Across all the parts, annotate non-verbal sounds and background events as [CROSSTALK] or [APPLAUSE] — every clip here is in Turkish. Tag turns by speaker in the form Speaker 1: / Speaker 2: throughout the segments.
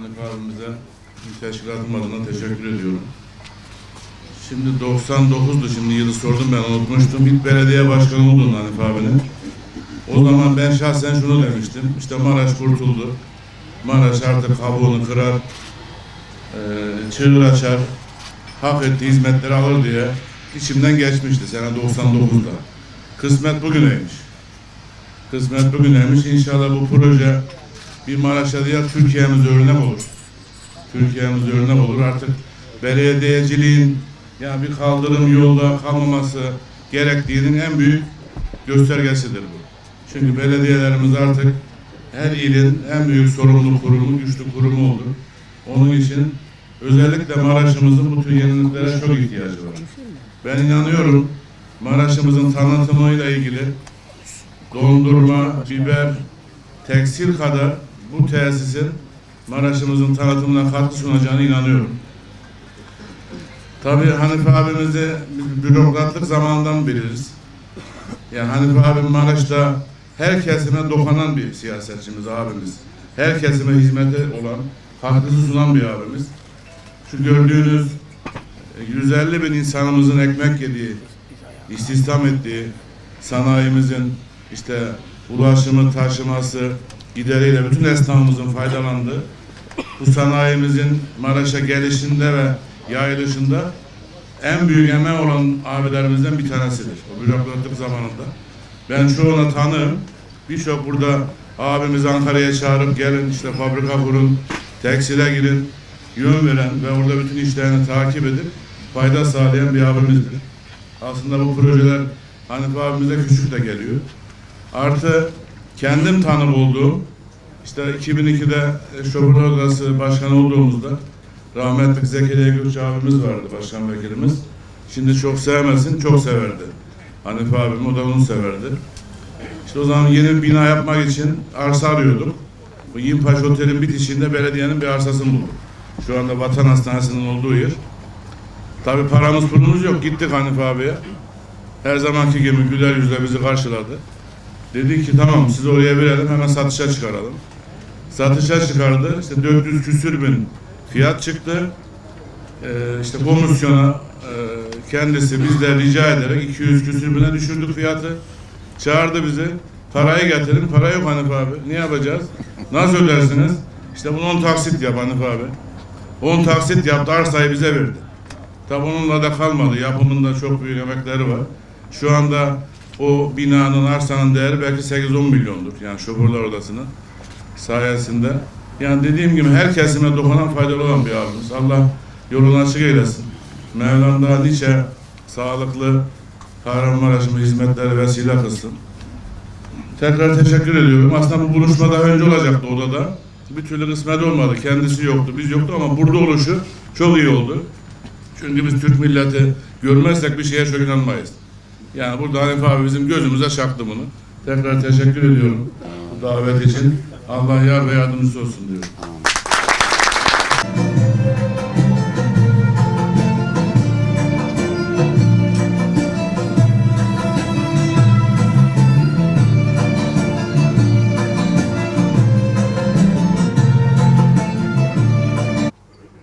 Speaker 1: Hanife abimize teşkilatım adına teşekkür ediyorum. Şimdi 99'du şimdi yılı sordum ben unutmuştum. İlk belediye başkanı oldun Hanife abinin. O zaman ben şahsen şunu demiştim. İşte Maraş kurtuldu. Maraş artık kabuğunu kırar, e, çığır açar, hak ettiği hizmetleri alır diye içimden geçmişti sene 99'da. Kısmet bugüneymiş. Kısmet bugüneymiş. İnşallah bu proje bir Maraş'a değil Türkiye'miz örnek olur. Türkiye'miz örnek olur. Artık belediyeciliğin yani bir kaldırım yolda kalmaması gerektiğinin en büyük göstergesidir bu. Çünkü belediyelerimiz artık her ilin en büyük sorumlu kurumu, güçlü kurumu oldu. Onun için özellikle Maraş'ımızın bu tür yeniliklere çok ihtiyacı var. Ben inanıyorum Maraş'ımızın tanıtımıyla ilgili dondurma, biber, tekstil kadar bu tesisin Maraş'ımızın tanıtımına katkı sunacağına inanıyorum. Tabii Hanife abimizi bürokratlık zamanından biliriz. Yani Hanife abim Maraş'ta her kesime dokunan bir siyasetçimiz abimiz. Her kesime hizmeti olan, katkısı sunan bir abimiz. Şu gördüğünüz e, 150 bin insanımızın ekmek yediği, istihdam ettiği, sanayimizin işte ulaşımı, taşıması, gideriyle bütün esnafımızın faydalandığı bu sanayimizin Maraş'a gelişinde ve yayılışında en büyük emeği olan abilerimizden bir tanesidir. O bürokratlık zamanında. Ben çoğuna tanığım. Birçok burada abimiz Ankara'ya çağırıp gelin işte fabrika kurun, tekstile girin, yön veren ve orada bütün işlerini takip edip fayda sağlayan bir abimizdir. Aslında bu projeler Hanife abimize küçük de geliyor. Artı kendim tanık olduğum işte 2002'de Şoför Odası Başkanı olduğumuzda rahmetli Zekeriya Gökçe abimiz vardı başkan vekilimiz. Şimdi çok sevmesin, çok severdi. Hanife abim, o da onu severdi. İşte o zaman yeni bir bina yapmak için arsa arıyorduk. Bu Yimpaş Otel'in bitişinde belediyenin bir arsasını bulduk. Şu anda Vatan Hastanesi'nin olduğu yer. Tabii paramız pulumuz yok. Gittik Hanife abiye. Her zamanki gibi güler yüzle bizi karşıladı. Dedi ki tamam sizi oraya verelim hemen satışa çıkaralım. Satışa çıkardı. İşte 400 küsür bin fiyat çıktı. Ee, işte komisyona e, kendisi bizden rica ederek 200 küsür bine düşürdük fiyatı. Çağırdı bizi. Parayı getirin. Para yok Hanife abi. Ne yapacağız? Nasıl ödersiniz? İşte bunu 10 taksit yap Hanife abi. 10 taksit yaptı. Arsayı bize verdi. Tabi onunla da kalmadı. Yapımında çok büyük emekleri var. Şu anda o binanın, arsanın değeri belki 8-10 milyondur. Yani şoförler odasının sayesinde. Yani dediğim gibi her kesime dokunan faydalı olan bir abimiz. Allah yolunu açık eylesin. Mevlam daha nice sağlıklı Kahramanmaraş'ıma hizmetleri vesile kılsın. Tekrar teşekkür ediyorum. Aslında bu buluşma daha önce olacaktı odada. Bir türlü kısmet olmadı. Kendisi yoktu, biz yoktu ama burada oluşu çok iyi oldu. Çünkü biz Türk milleti görmezsek bir şeye çok inanmayız. Yani burada Hanife abi bizim gözümüze çaktı bunu. Tekrar teşekkür ediyorum bu davet için. Allah yar ve yardımcısı olsun diyorum.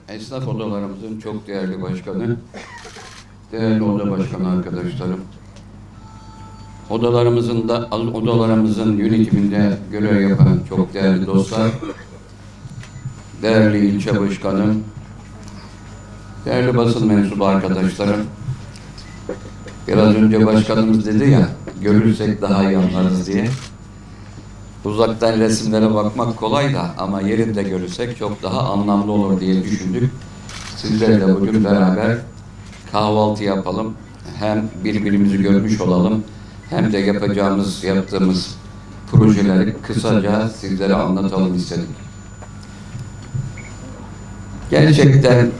Speaker 2: Esnaf odalarımızın çok değerli başkanı, değerli oda başkanı arkadaşlarım, odalarımızın da odalarımızın yönetiminde görev yapan çok değerli dostlar, değerli ilçe başkanım, değerli basın mensubu arkadaşlarım, biraz önce başkanımız dedi ya, görürsek daha iyi anlarız diye. Uzaktan resimlere bakmak kolay da ama yerinde görürsek çok daha anlamlı olur diye düşündük. Sizlerle bugün beraber kahvaltı yapalım. Hem birbirimizi görmüş olalım hem de yapacağımız, yaptığımız projeleri kısaca sizlere anlatalım istedik. Gerçekten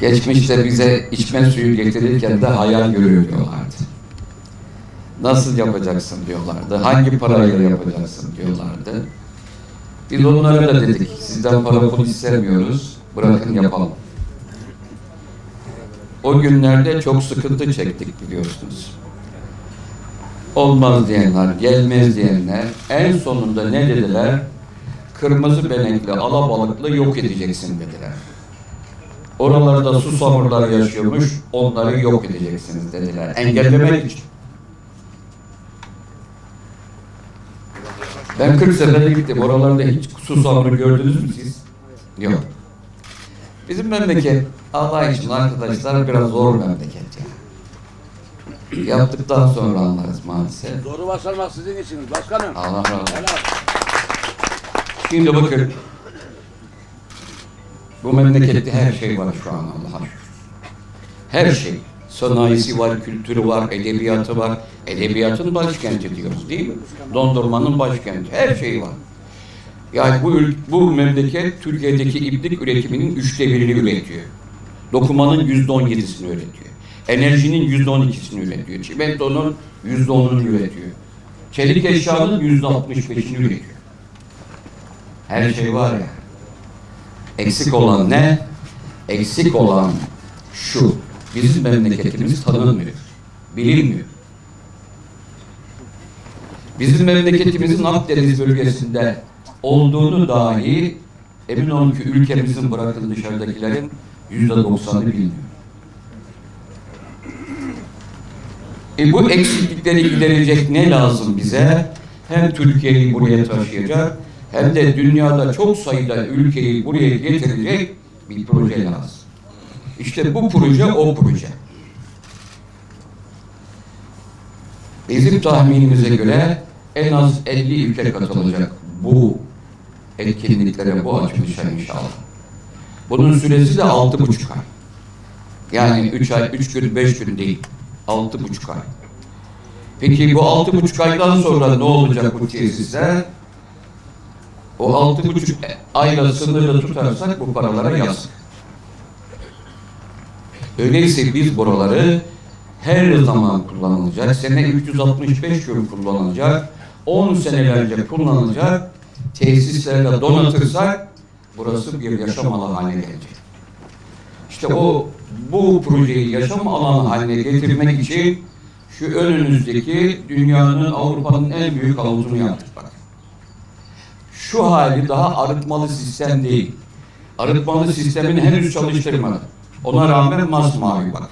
Speaker 2: geçmişte bize içme suyu getirirken de hayal görüyor diyorlardı. Nasıl yapacaksın diyorlardı. Hangi parayla yapacaksın diyorlardı. Biz onlara da dedik. Sizden para pul istemiyoruz. Bırakın yapalım. O günlerde çok sıkıntı çektik biliyorsunuz. Olmaz diyenler, gelmez diyenler en sonunda ne dediler? kırmızı benekli, alabalıklı yok edeceksin dediler. Oralarda susamurlar yaşıyormuş, onları yok edeceksiniz dediler. Engellemek için. Ben 40 sefere gittim. Oralarda hiç susamuru gördünüz mü siz? Yok. Bizim memleket Allah için arkadaşlar biraz zor memleket. Yaptıktan sonra anlarız maalesef.
Speaker 3: Zoru başarmak sizin işiniz başkanım.
Speaker 2: Allah razı olsun.
Speaker 3: Helal.
Speaker 2: Şimdi bakın. Bu memlekette her şey var şu an Allah'a şükür. Her şey. Sanayisi var, kültürü var, edebiyatı var. Edebiyatın başkenti diyoruz değil mi? Dondurmanın başkenti. Her şey var. Yani bu, bu memleket Türkiye'deki iplik üretiminin üçte birini üretiyor. Dokumanın yüzde on yedisini üretiyor. Enerjinin yüzde on ikisini üretiyor. Çimentonun yüzde onunu üretiyor. Çelik eşyanın yüzde altmış beşini üretiyor. Her şey var ya. Eksik olan ne? Eksik olan şu. Bizim memleketimiz tanınmıyor. Bilinmiyor. Bizim memleketimizin Akdeniz bölgesinde olduğunu dahi emin olun ki ülkemizin bırakın dışarıdakilerin yüzde doksanı bilmiyor. E bu eksiklikleri giderecek ne lazım bize? Hem Türkiye'yi buraya taşıyacak hem de dünyada çok sayıda ülkeyi buraya getirecek bir proje lazım. İşte bu proje o proje. Bizim tahminimize göre en az 50 ülke katılacak bu etkinliklere, bu açılışa inşallah. Bunun süresi de altı buçuk ay. Yani üç ay, üç gün, beş gün değil. Altı buçuk ay. Peki bu altı buçuk aydan sonra ne olacak bu tesisler? O altı buçuk ayla sınırlı tutarsak bu paralara yazık. Öyleyse biz buraları her zaman kullanılacak, sene 365 gün kullanılacak, 10 senelerce kullanılacak tesislerle donatırsak burası bir yaşam alanı haline gelecek. İşte o bu projeyi yaşam alanı haline getirmek için şu önünüzdeki dünyanın Avrupa'nın en büyük havuzunu yaptık bak. Şu hali daha arıtmalı sistem değil. Arıtmalı sistemini henüz çalıştırmadı. Ona rağmen masmavi bak.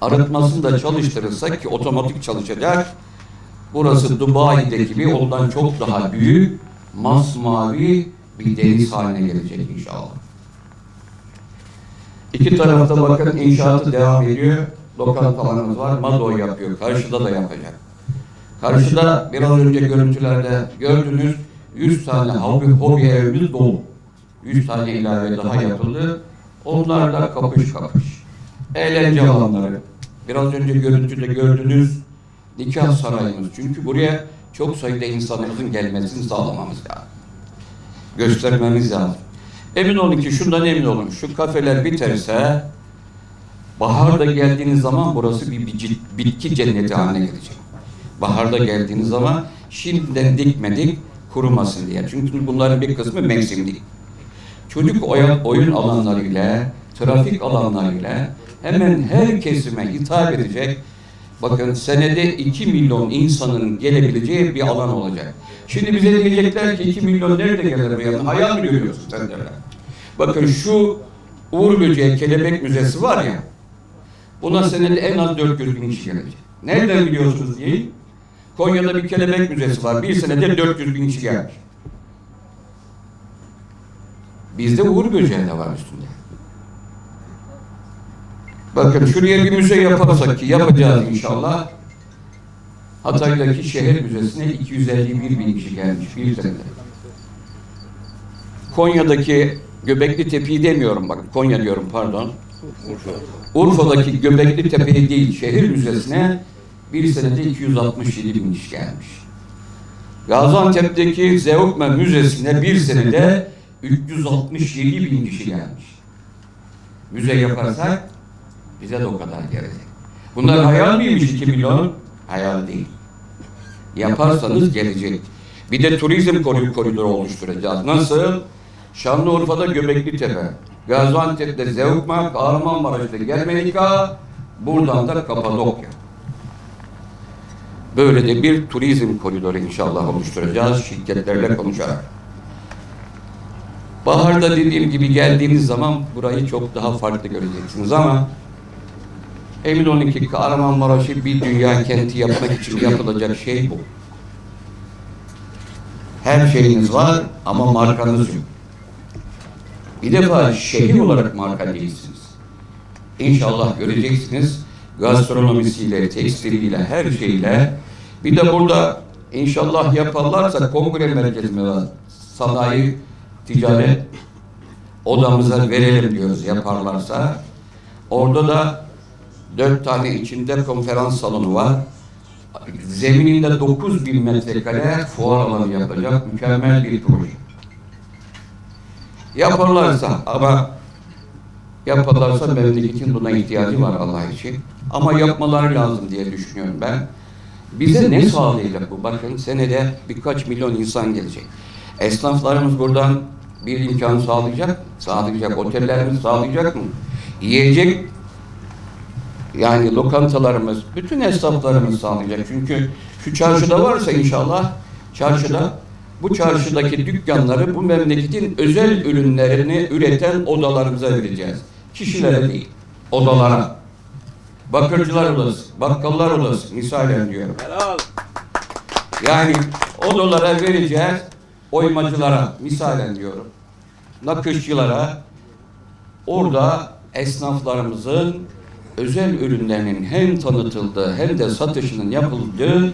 Speaker 2: Arıtmasını da çalıştırırsak ki otomatik çalışacak. Burası Dubai'deki gibi ondan çok daha büyük masmavi bir deniz haline gelecek inşallah. İki tarafta bakın inşaatı devam ediyor. Lokantalarımız var. Mado yapıyor. Karşıda da yapacak. Karşıda biraz önce görüntülerde gördünüz 100 tane hobi, hobi evimiz dolu. 100 tane ilave daha yapıldı. Onlarla kapış kapış. Eğlence alanları. Biraz önce görüntüde gördünüz nikah sarayımız. Çünkü buraya çok sayıda insanımızın gelmesini sağlamamız lazım. Göstermemiz lazım. Emin olun ki şundan emin olun. Şu kafeler biterse baharda geldiğiniz zaman burası bir, bitki cenneti haline gelecek. Baharda geldiğiniz zaman şimdiden dikmedik kurumasın diye. Çünkü bunların bir kısmı mevsimlik. Çocuk oyun alanlarıyla, trafik alanlarıyla hemen her kesime hitap edecek Bakın senede 2 milyon insanın gelebileceği bir alan olacak. Şimdi bize diyecekler ki 2 milyon nerede gelir bu yana? Hayal mi görüyorsun sen derler. Bakın şu Uğur Böceği Kelebek Müzesi var ya, buna senede en az 400 bin kişi gelecek. Nereden biliyorsunuz diye? Konya'da bir kelebek müzesi var. Bir senede 400 bin kişi gelmiş. Bizde Uğur Böceği de var üstünde. Bakın şuraya bir müze yaparsak ki yapacağız inşallah. Hatay'daki şehir müzesine 251 bin kişi gelmiş bir senede. Konya'daki Göbekli Tepe'yi demiyorum bak Konya diyorum pardon. Urfa'daki Göbekli Tepe'yi değil şehir müzesine bir senede 267 bin kişi gelmiş. Gaziantep'teki Zeugma Müzesi'ne bir senede 367 bin kişi gelmiş. Müze yaparsak bize de o kadar gelecek. Bunlar hayal miymiş 2 milyon? Hayal değil. Yaparsanız gelecek. Bir de turizm koridoru oluşturacağız. Nasıl? Şanlıurfa'da Göbekli Tepe, Gaziantep'te Zeugma, Kahramanmaraş'ta Germenika, buradan da Kapadokya. Böyle de bir turizm koridoru inşallah oluşturacağız şirketlerle konuşarak. Baharda dediğim gibi geldiğiniz zaman burayı çok daha farklı göreceksiniz ama emin olun ki Kahramanmaraş'ı bir dünya kenti yapmak için yapılacak şey bu. Her şeyiniz var ama markanız yok. Bir defa şehir olarak marka değilsiniz. İnşallah göreceksiniz gastronomisiyle, tekstiliyle, her şeyle. Bir de burada inşallah yaparlarsa kongre merkezimiz. Sanayi, ticaret odamıza verelim diyoruz yaparlarsa. Orada da dört tane içinde konferans salonu var. Zemininde 9000 metrekare fuar alanı yapacak mükemmel bir proje. Yaparlarsa ama yaparlarsa memleketin buna ihtiyacı var Allah için. Ama yapmaları lazım diye düşünüyorum ben. Bize ne sağlayacak bu? Bakın senede birkaç milyon insan gelecek. Esnaflarımız buradan bir imkan sağlayacak, sağlayacak. Otellerimiz sağlayacak mı? Yiyecek yani lokantalarımız, bütün esnaflarımız sağlayacak. Çünkü şu çarşıda varsa inşallah, çarşıda bu çarşıdaki dükkanları bu memleketin özel ürünlerini üreten odalarımıza vereceğiz. Kişilere değil, odalara. Bakırcılar odası, bakkallar odası misalen diyorum.
Speaker 3: Helal.
Speaker 2: Yani odalara vereceğiz, oymacılara misalen diyorum. Nakışçılara, orada esnaflarımızın özel ürünlerinin hem tanıtıldığı hem de satışının yapıldığı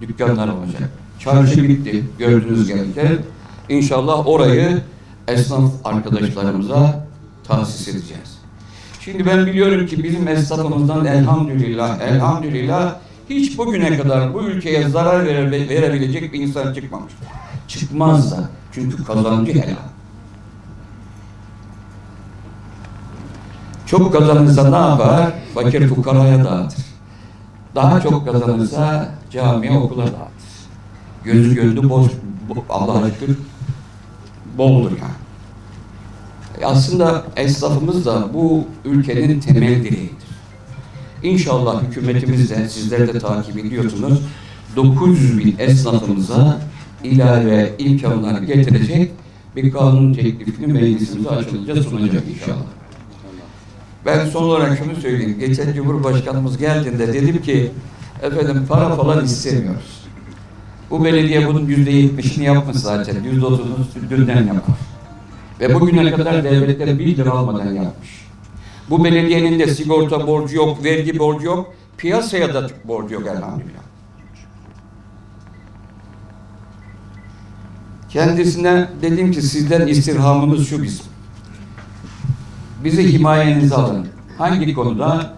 Speaker 2: dükkanlar olacak. Çarşı bitti gördüğünüz gibi. İnşallah orayı esnaf arkadaşlarımıza tahsis edeceğiz. Şimdi ben biliyorum ki bizim esnafımızdan elhamdülillah, elhamdülillah hiç bugüne kadar bu ülkeye zarar vere- verebilecek bir insan çıkmamış. Çıkmaz da. Çünkü kazancı helal. Çok kazanırsa ne yapar? Fakir fukaraya dağıtır. Daha çok kazanırsa camiye okula dağıtır. Gözü gönlü boş, bo- Allah'a şükür boldur yani. E Aslında esnafımız da bu ülkenin temel direğidir. İnşallah hükümetimiz de sizler de takip ediyorsunuz. 900 bin esnafımıza ilave imkanlar getirecek bir kanun teklifini meclisimize açılınca sunacak inşallah. Ben son olarak şunu söyleyeyim. Geçen Cumhurbaşkanımız geldiğinde dedim ki efendim para falan istemiyoruz. Bu belediye bunun yüzde yetmişini yapmış zaten. Yüzde otuzunu dünden [LAUGHS] yapar. Ve bugüne kadar devletten bir lira almadan yapmış. Bu belediyenin de sigorta borcu yok, vergi borcu yok, piyasaya da borcu yok elhamdülillah. Kendisine dedim ki sizden istirhamımız şu bizim. Bizi himayenize alın. Hangi konuda?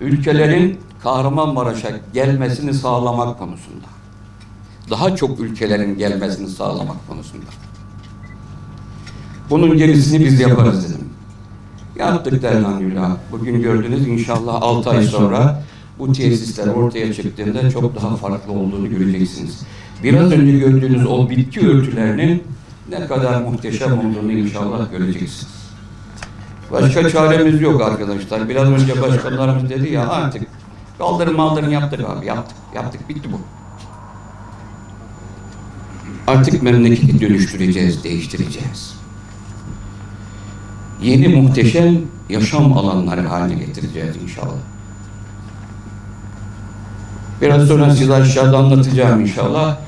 Speaker 2: Ülkelerin Kahramanmaraş'a gelmesini sağlamak konusunda. Daha çok ülkelerin gelmesini sağlamak konusunda. Bunun gerisini biz yaparız dedim. Yaptık elhamdülillah. Bugün gördünüz inşallah 6 ay sonra bu tesisler ortaya çıktığında çok daha farklı olduğunu göreceksiniz. Biraz önce gördüğünüz o bitki örtülerinin ne kadar muhteşem olduğunu inşallah göreceksiniz. Başka çaremiz yok arkadaşlar. Biraz önce başkanlarımız dedi ya artık kaldırım maldırım yaptık abi yaptık. Yaptık bitti bu. Artık memleketi dönüştüreceğiz, değiştireceğiz. Yeni muhteşem yaşam alanları haline getireceğiz inşallah. Biraz sonra size aşağıda anlatacağım inşallah.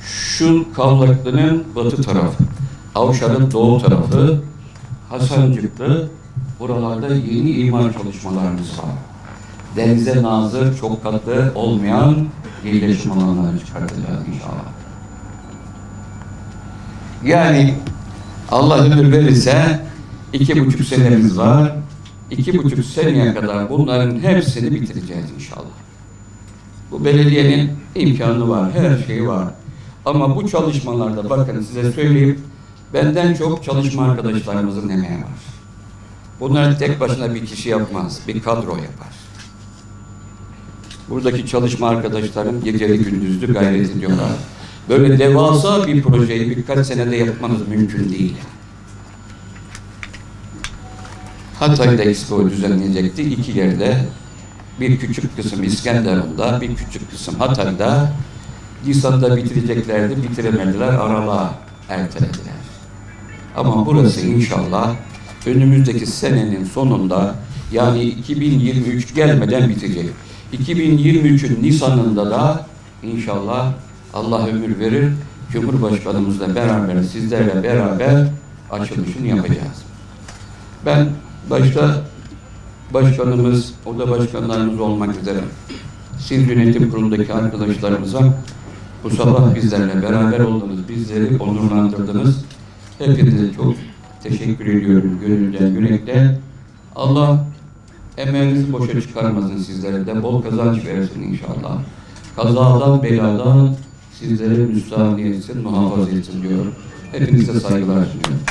Speaker 2: Şu Kavlaklı'nın batı tarafı, Avşar'ın doğu tarafı, Hasancıklı, buralarda yeni imar çalışmalarımız var. Denize nazır, çok katlı olmayan yerleşim alanları çıkartacağız inşallah. Yani Allah ömür verirse iki buçuk senemiz var. İki buçuk seneye kadar bunların hepsini bitireceğiz inşallah. Bu belediyenin imkanı var, her şeyi var. Ama bu çalışmalarda bakın size söyleyeyim, benden çok çalışma arkadaşlarımızın emeği var. Bunları tek başına bir kişi yapmaz, bir kadro yapar. Buradaki çalışma arkadaşlarım geceli gündüzlü gayret ediyorlar. Böyle devasa bir projeyi birkaç senede yapmanız mümkün değil. Hatay'da Expo düzenleyecekti. iki yerde bir küçük kısım İskenderun'da, bir küçük kısım Hatay'da Nisan'da bitireceklerdi, bitiremediler, aralığa ertelediler. Ama burası inşallah önümüzdeki senenin sonunda yani 2023 gelmeden bitecek. 2023'ün Nisan'ında da inşallah Allah ömür verir. Cumhurbaşkanımızla beraber, sizlerle beraber açılışını yapacağız. Ben başta başkanımız, oda başkanlarımız olmak üzere siz yönetim kurulundaki arkadaşlarımıza bu sabah bizlerle beraber oldunuz, bizleri onurlandırdınız. Hepinize çok teşekkür ediyorum gönülden, yürekten. Allah emeğinizi boşa çıkarmasın sizlere de bol kazanç versin inşallah. Kazadan, beladan sizlere müstahane etsin, muhafaza etsin diyorum. Hepinize saygılar sunuyorum.